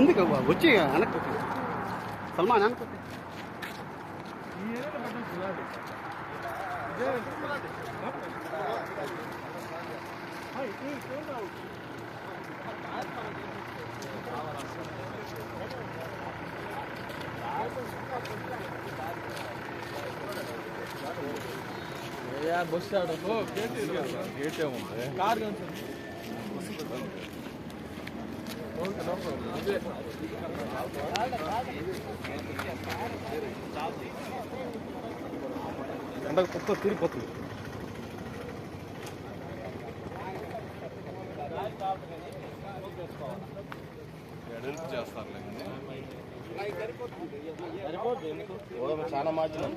ముందుకు వచ్చి వెనక్కి సల్మాన్ వెనక్కి. బస్ గేట్ ఏముంది కార్ ఎండకు కొత్త తిరిగిపోతుంది ఎడల్పు చేస్తారులే చాలా మార్జిన్.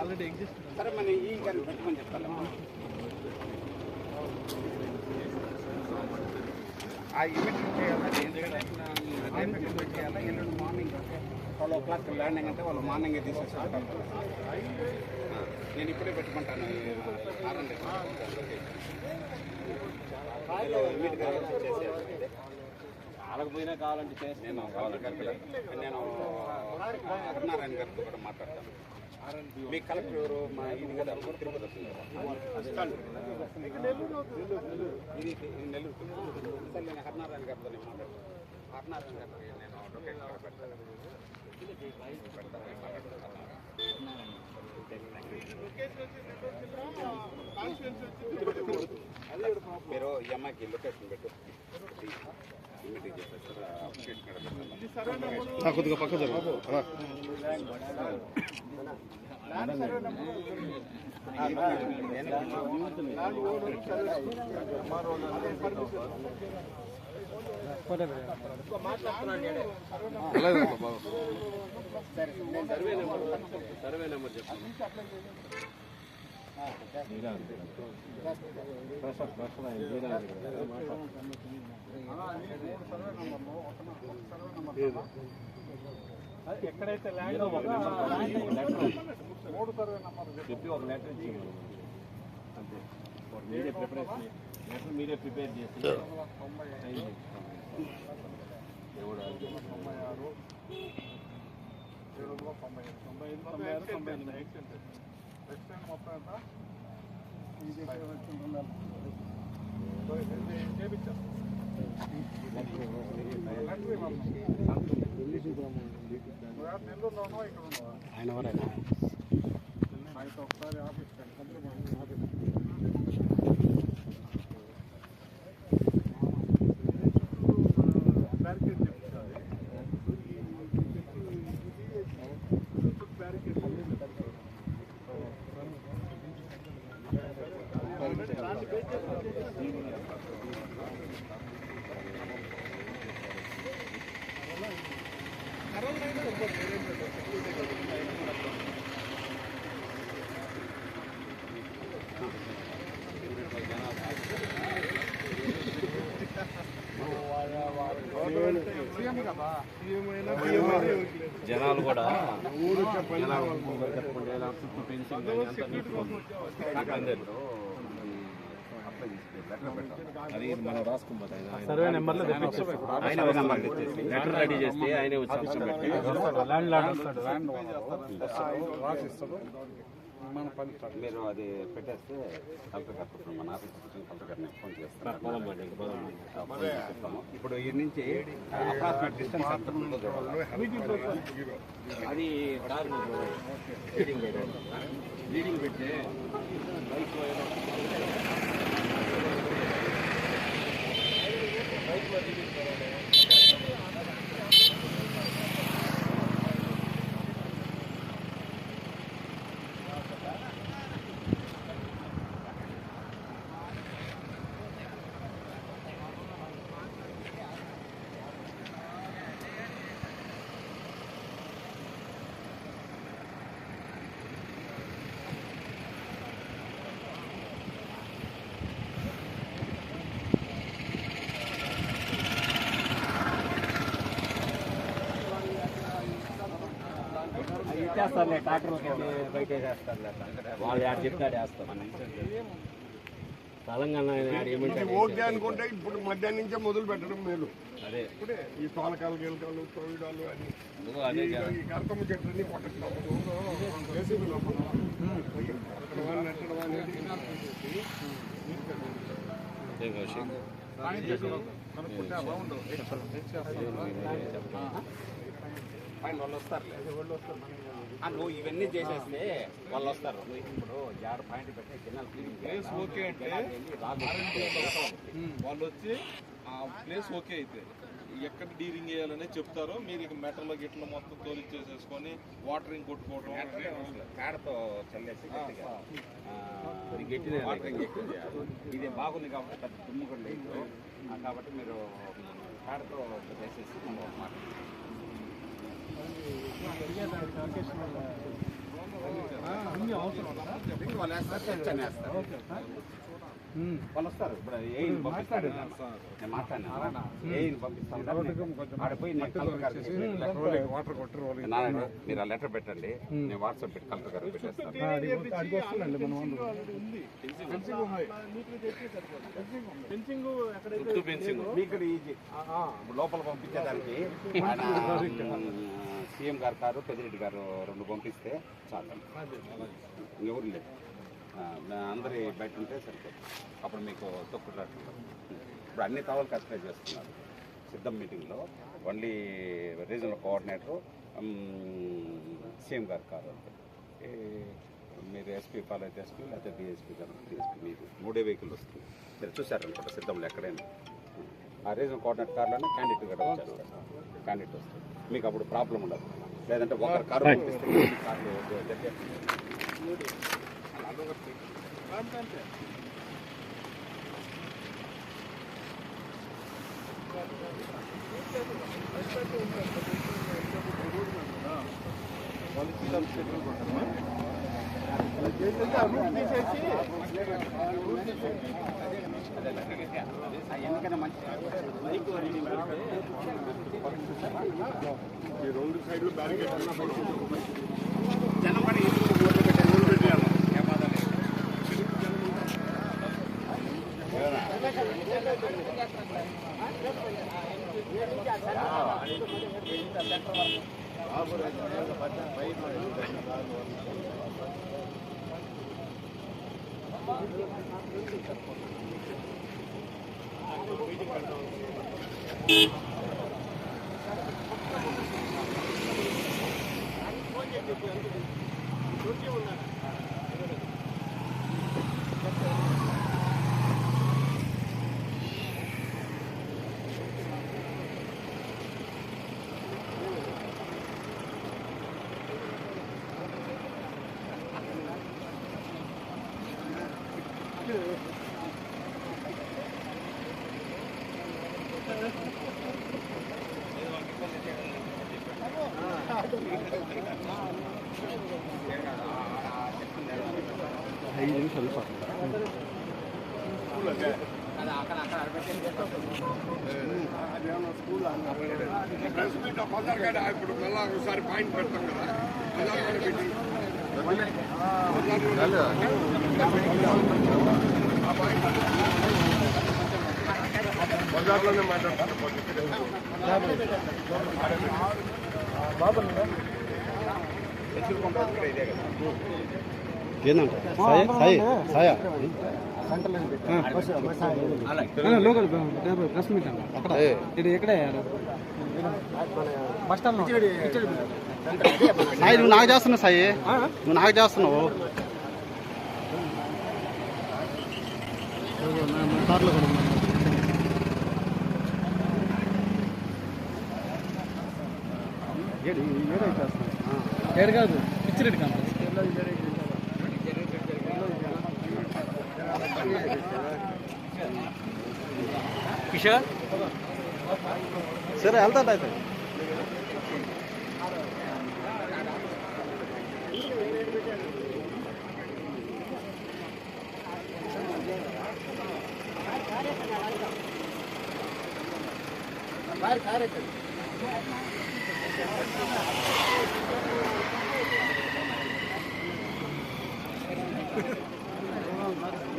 ఆల్రెడీ ఎగ్జిస్ట్ సరే మన ఈ గారిని పెట్టమని చెప్తాను. ఆ ఈవెంట్ చేయాలా? రేపు చేయాలా ఎల్లుండి morning twelve o'clock landing అంటే వాళ్ళు మార్నింగ్ తీసేసుకుంటారు. నేను ఇప్పుడే పెట్టుకుంటాను ఆరండి ఆడకపోయినా కావాలంటే చేసి నేను కావాలి నేను హరినారాయణ గారితో కూడా మాట్లాడతాను. మీ కలెక్టర్ ఎవరు? మా ఇది కదా తిరుపతి ఇది నెల్లూరు సార్ నేను హరినారాయణ గారితో నేను మాట్లాడతాను హరినారాయణ గారితో నేను మీరు ఈ అమ్మాయికి లొకేషన్ పెట్టు. కొద్దిగా పక్క జరుగు. సర్వే నెంబర్ చెప్పండి. ఎక్కడైతే ల్యాండ్ మూడు సర్వే నంబర్ చెప్పి ఒక లెటర్ ఇచ్చి అంతే మీరే ప్రిపరేషన్ లెటర్ మీరే ప్రిపేర్ చేసి sign చేసి తొంభై ఆరు ఏడు తొంభై ఐదు తొంభై తొంభై ఆరు తొంభై ఎనిమిది. ఎక్స్టెంట్ మొత్తం చేపించాం. నెల్లూరులో ఉన్నావా ఇక్కడ ఉన్నావా ఆయన ఒకసారి ఆఫీస్ కంప్లీట్ ఆఫీస్ బ్యారికేడ్ చెప్తారు బ్యారికేడ్ సీఎం కదా సీఎం అయినా సీఎం అయినా జనాలు కూడా జనాలు చెప్పండి ఇలా చుట్టూ పెన్షన్ కానీ అంతా చూసుకోండి. నాకు అందరు అది మనం రాసుకుంటాం ఆయన సర్వే నెంబర్లో ఆయన ఒక నెంబర్ తెచ్చేసి లెటర్ రెడీ చేస్తే ఆయనే వచ్చి ల్యాండ్ ల్యాండ్ రాసిస్తాడు. మీరు అది పెట్టేస్తే మన ఆఫీస్ ఇప్పుడు ఈ నుంచి అప్రాక్సిమేట్ డిస్టెన్స్ ఎంత ఉందో చూడాలి అది కార్ లీడింగ్ లీడింగ్ పెడితే బైక్ బైక్ వేసేస్తారులే ట్రాక్టర్లకి బయట వేసేస్తారులే వాళ్ళు ఆడ చెప్తాడు వేస్తాం తెలంగాణ ఆయన ఆడ ఓకే అనుకుంటే ఇప్పుడు మధ్యాహ్నం నుంచే మొదలు పెట్టడం మేలు. అదే. ఇప్పుడే ఈ తోలకాలు గీలకాలు తోయిడాలు అని. ఈ కర్తమ్మ చెట్లన్నీ కొట్టడం కొట్టడం అని నెట్టడం అనేది కౌశిక్. పైన వాళ్ళు వస్తారు ఆ, నువ్వు ఇవన్నీ చేసేస్తే వాళ్ళు వస్తారు. నువ్వు ఇప్పుడు జాడ పాయింట్ పెట్టి ప్లేస్ ఓకే అంటే వాళ్ళు వచ్చి ఆ ప్లేస్ ఓకే అయితే. ఎక్కడ డీరింగ్ చేయాలని చెప్తారో. మీరు ఇక మెటల్లో గిట్ల మొత్తం తోలిచ్చేసేసుకొని వాటరింగ్ కొట్టుకోవడం పేడతో చల్లేసి గట్టిగా. వాటరింగ్ ఎక్కువ చేయాలి. ఇది బాగుంది కాబట్టి పెద్ద దుమ్ము కూడా లేదు. కాబట్టి మీరు పేడతో వేసేసి మనం మాట. వాళ్ళు వేస్తారు ఇప్పుడు నేను మాట్లాడినా పంపిస్తాను మీరు ఆ లెటర్ పెట్టండి నేను వాట్సాప్ పెట్టి కలెక్టర్ గారికి పెట్టేస్తాను లోపల పంపించేదానికి సీఎం గారు కారు పెద్దిరెడ్డి గారు రెండు పంపిస్తే చాలు. ఎవరు లేదు. అందరి బయట ఉంటే సరిపోతుంది అప్పుడు మీకు తొక్కుడు రాకుండా ఇప్పుడు అన్ని తావలు కస్టమైజ్ చేస్తున్నారు. సిద్ధం మీటింగ్లో ఓన్లీ రీజనల్ కోఆర్డినేటర్ సీఎం గారు కారు మీరు ఎస్పీ ఫాలో అయితే ఎస్పీ లేకపోతే డిఎస్పీ గారు డిఎస్పీ మీరు మూడే వెహికల్ వస్తుంది. మీరు చూసారనుకుంటా సిద్ధంలో ఎక్కడైనా. ఆ రీజనల్ కోఆర్డినేట్ కార్లోనే క్యాండిడేట్ కూడా వచ్చేస్తారు క్యాండిడేట్ వస్తుంది మీకు అప్పుడు ప్రాబ్లం ఉండదు. లేదంటే ఒకరు కారు పంపిస్తే కార్లు. ఎందుకైనా మంచిది ఈ రెండు సైడ్లు బ్యారికేడ్ జనం ఐదు నిమిషాలు సార్ ప్రెస్ మీట్ ఆ కాడ ఇప్పుడు మళ్ళా ఒకసారి పాయింట్ పెడతాం కదా పెట్టి మాట్లాడతాను ఏందంట? సాయ సాయ సాయ. లోకల్ ప్రెస్ మీట్ అక్కడ. ఇది ఎక్కడే బస్ స్టాండ్ సాయి నువ్వు నాకు చేస్తున్నావు సాయి. నువ్వు నాకు చేస్తున్నావు. కార్లో కూడా ఏడు కాదు పిచ్చిరెడ్డి కాంప్లెక్స్ కిషోర్? సరే వెళ్తాడు అయితే.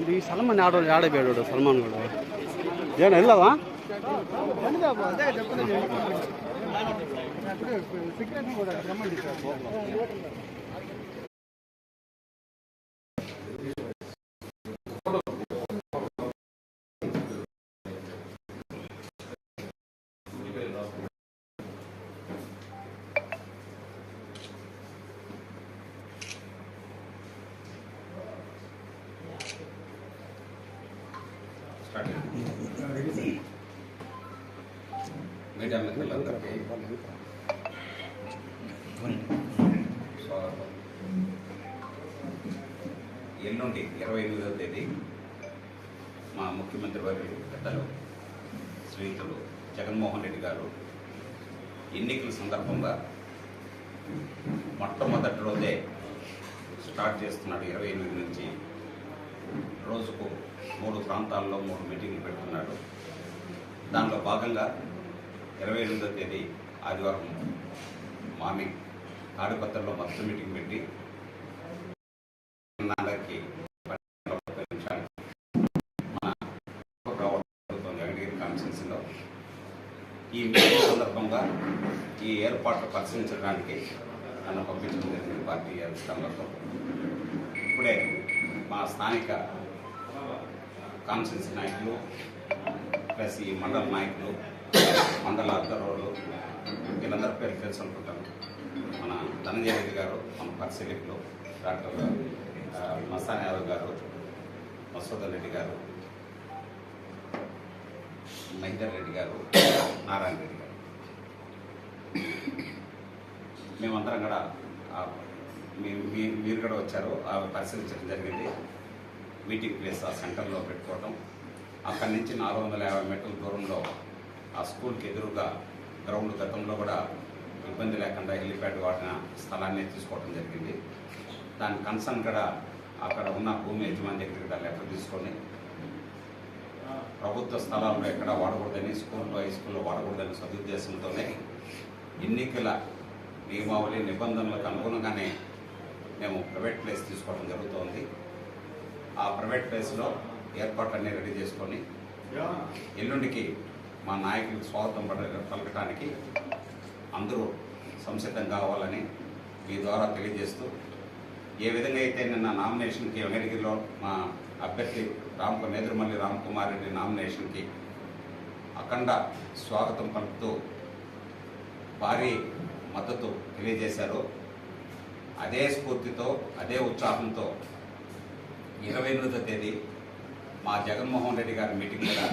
ಈ ಸಲ್ಮಾನ್ ಆಡೋ ಆಡಬೇಡ ಸಲ್ಮಾನ್ಗಳು ಏನು ಇಲ್ಲವಾ ಸಿಗರೇಟ್ మీడియా మిత్రులందరికీ స్వాగతం ఎల్లుండి ఇరవై ఎనిమిదవ తేదీ మా ముఖ్యమంత్రి వారి పెద్దలు స్నేహితులు జగన్మోహన్ రెడ్డి గారు ఎన్నికల సందర్భంగా మొట్టమొదటి రోజే స్టార్ట్ చేస్తున్నాడు ఇరవై ఎనిమిది నుంచి. రోజుకు మూడు ప్రాంతాల్లో మూడు మీటింగ్లు పెడుతున్నాడు. దానిలో భాగంగా ఇరవై ఎనిమిదో తేదీ ఆదివారం మార్నింగ్ తాడిపత్రలో మొదటి మీటింగ్ పెట్టి అందరికీ మన ప్రభుత్వం జగన్గిరి కాన్స్టిట్యూన్సీలో ఈ మీటింగ్ సందర్భంగా ఈ ఏర్పాట్లు పరిశీలించడానికి నన్ను పంపించడం జరిగింది పార్టీ అధిష్టానులతో. ఇప్పుడే మా స్థానిక కాన్స్టిట్యూన్సీ నాయకులు ప్లస్ ఈ మండల నాయకులు మండల అధికారులు వీళ్ళందరూ పేరు తెలుసు అనుకుంటాను. మన ధనంజయ రెడ్డి గారు మన పరిశీలకులు డాక్టర్ ఆ, మస్తాన్ యాదవ్ గారు మసూదర్ రెడ్డి గారు మహేందర్ రెడ్డి గారు నారాయణ రెడ్డి గారు. మేమందరం కూడా మీరు కూడా వచ్చారు. ఆ పరిశీలించడం జరిగింది. మీటింగ్ ప్లేస్ ఆ సెంటర్లో పెట్టుకోవడం అక్కడి నుంచి నాలుగు వందల యాభై మీటర్ల దూరంలో ఆ స్కూల్కి ఎదురుగా గ్రౌండ్ గతంలో కూడా ఇబ్బంది లేకుండా హెలిప్యాడ్ వాడిన స్థలాన్ని తీసుకోవడం జరిగింది. దాని కన్సర్న్ కూడా అక్కడ ఉన్న భూమి యజమాని దగ్గర కూడా లెటర్ తీసుకొని ప్రభుత్వ స్థలాల్లో ఎక్కడ వాడకూడదని స్కూల్లో హై స్కూల్లో వాడకూడదని సదుద్దేశంతోనే ఎన్నికల నియమావళి నిబంధనలకు అనుగుణంగానే మేము ప్రైవేట్ ప్లేస్ తీసుకోవడం జరుగుతోంది. ఆ ప్రైవేట్ ప్లేస్లో ఏర్పాట్లన్నీ రెడీ చేసుకొని ఎల్లుండికి మా నాయకులకు స్వాగతం పడ- పలకటానికి అందరూ సంసిద్ధం కావాలని మీ ద్వారా తెలియజేస్తూ ఏ విధంగా అయితే నిన్న నామినేషన్కి వెంకటగిరిలో మా అభ్యర్థి రామ్ నేదురుమల్లి రామ్ కుమార్ రెడ్డి నామినేషన్కి అఖండ స్వాగతం పలుకుతూ భారీ మద్దతు తెలియజేశారు. అదే స్ఫూర్తితో అదే ఉత్సాహంతో ఇరవై ఎనిమిదో తేదీ మా జగన్మోహన్ రెడ్డి గారి మీటింగ్ కూడా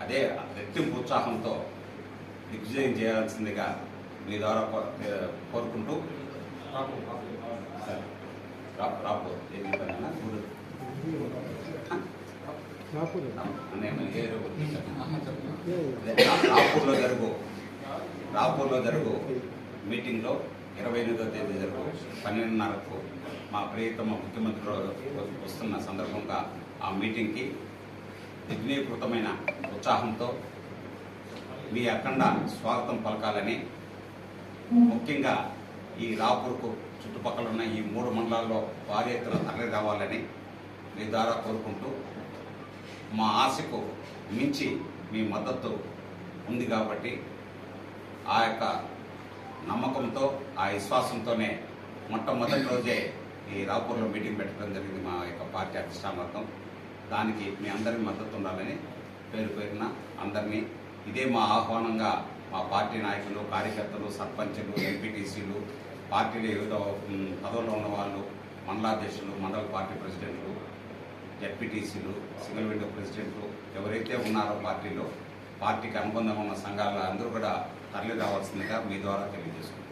అదే రెట్టింపు ఉత్సాహంతో దిగ్విజయం చేయాల్సిందిగా మీ ద్వారా కోరుకుంటూ రాపో రాపూర్లో జరుగు. రాపూర్లో జరుగు. మీటింగ్లో ఇరవై ఎనిమిదో తేదీ జరుగు. పన్నెండున్నరకు మా ప్రియతమ ముఖ్యమంత్రి వస్తున్న సందర్భంగా ఆ మీటింగ్కి విఘ్నీకృతమైన ఉత్సాహంతో మీ అఖండ స్వాగతం పలకాలని ముఖ్యంగా ఈ రాపూర్కు చుట్టుపక్కల ఉన్న ఈ మూడు మండలాల్లో భారీ ఎత్తున తరలి రావాలని మీ ద్వారా కోరుకుంటూ మా ఆశకు మించి మీ మద్దతు ఉంది కాబట్టి ఆ యొక్క నమ్మకంతో ఆ విశ్వాసంతోనే మొట్టమొదటి రోజే ఈ రాపూర్లో మీటింగ్ పెట్టడం జరిగింది మా యొక్క పార్టీ అధిష్టానార్థం దానికి మీ అందరి మద్దతు ఉండాలని పేరు పేరున అందరినీ ఇదే మా ఆహ్వానంగా మా పార్టీ నాయకులు కార్యకర్తలు సర్పంచులు ఎంపీటీసీలు పార్టీలో వివిధ పదవుల్లో ఉన్న వాళ్ళు మండలాధ్యక్షులు మండల పార్టీ ప్రెసిడెంట్లు జడ్పీటీసీలు సింగిల్ విండో ప్రెసిడెంట్లు ఎవరైతే ఉన్నారో పార్టీలో పార్టీకి అనుబంధంగా ఉన్న సంఘాలు అందరూ కూడా తరలి రావాల్సిందిగా మీ ద్వారా తెలియజేసుకుంటాం